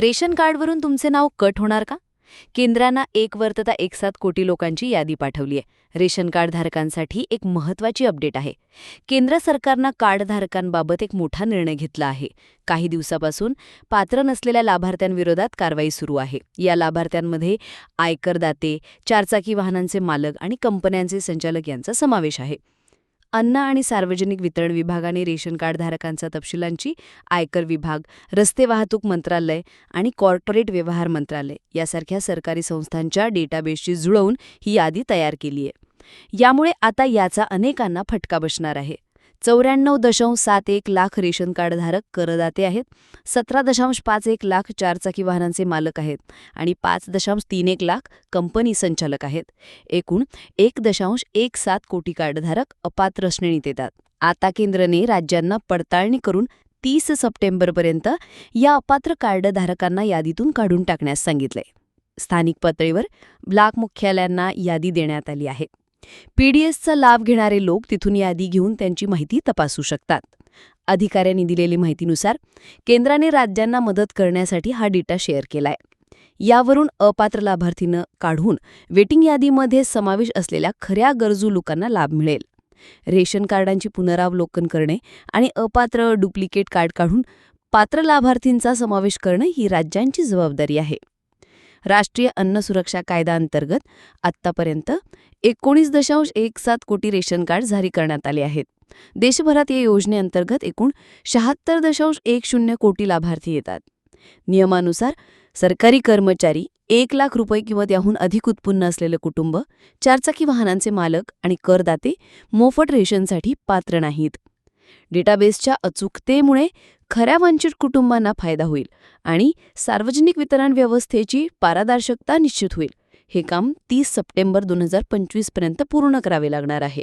Ration कार्डवरून तुमचे नाव cut होणार का? केंद्रानं एक वर्तता एक सात कोटी लोकांची यादी पाठवली आहे रेशन कार्डधारकांसाठी एक महत्वाची अपडेट आहे. केंद्र सरकारनं कार्डधारकांबाबत एक मोठा निर्णय घेतला आहे. काही दिवसापासून पात्र नसलेल्या लाभार्थ्यांविरोधात कारवाई सुरू आहे. या लाभार्थ्यांमध्ये आयकरदाते चारचाकी वाहनांचे मालक आणि कंपन्यांचे संचालक यांचा समावेश आहे. अन्न आणि सार्वजनिक वितरण विभागाने रेशन कार्डधारकांच्या तपशिलांची आयकर विभाग रस्ते वाहतूक मंत्रालय आणि कॉर्पोरेट व्यवहार मंत्रालय यासारख्या सरकारी संस्थांच्या डेटाबेसशी जुळवून ही यादी तयार केली आहे यामुळे आता याचा अनेकांना फटका बसणार आहे. चौऱ्याण्णव दशांश सात एक लाख रेशन कार्डधारक करदाते आहेत. सतरा दशांश पाच एक लाख चारचाकी वाहनांचे मालक आहेत आणि पाच दशांश तीन एक लाख कंपनी संचालक आहेत. एकूण एक दशांश एक सात कोटी कार्डधारक अपात्र श्रेणीत येतात. आता केंद्रने राज्यांना पडताळणी करून तीस सप्टेंबरपर्यंत या अपात्र कार्डधारकांना यादीतून काढून टाकण्यास सांगितलंय. स्थानिक पातळीवर ब्लॉक मुख्यालयांना यादी देण्यात आली आहे. पीडीएसचा लाभ घेणारे लोक तिथून यादी घेऊन त्यांची माहिती तपासू शकतात. अधिकाऱ्यांनी दिलेली माहितीनुसार केंद्राने राज्यांना मदत करण्यासाठी हा डेटा शेअर केलाय. यावरून अपात्र लाभार्थीनं काढून वेटिंग यादीमध्ये समावेश असलेल्या खऱ्या गरजू लोकांना लाभ मिळेल. रेशन कार्डांची पुनरावलोकन करणे आणि अपात्र डुप्लिकेट कार्ड काढून पात्र लाभार्थींचा समावेश करणं ही राज्यांची जबाबदारी आहे. राष्ट्रीय अन्न सुरक्षा कायद्याअंतर्गत आत्तापर्यंत एकोणीस दशांश एक सात कोटी रेशन कार्ड जारी करण्यात आले आहेत. देशभरात या योजनेअंतर्गत एकूण शहात्तर दशांश एक शून्य कोटी लाभार्थी येतात. नियमानुसार सरकारी कर्मचारी एक लाख रुपये किंवा त्याहून अधिक उत्पन्न असलेलं कुटुंब चारचाकी वाहनांचे मालक आणि करदाते मोफत रेशनसाठी पात्र नाहीत. डेटाबेसच्या अचूकतेमुळे खऱ्या वंचित कुटुंबांना फायदा होईल आणि सार्वजनिक वितरण व्यवस्थेची पारदर्शकता निश्चित होईल. हे काम तीस सप्टेंबर दोन हजार पंचवीसपर्यंत पूर्ण करावे लागणार आहे.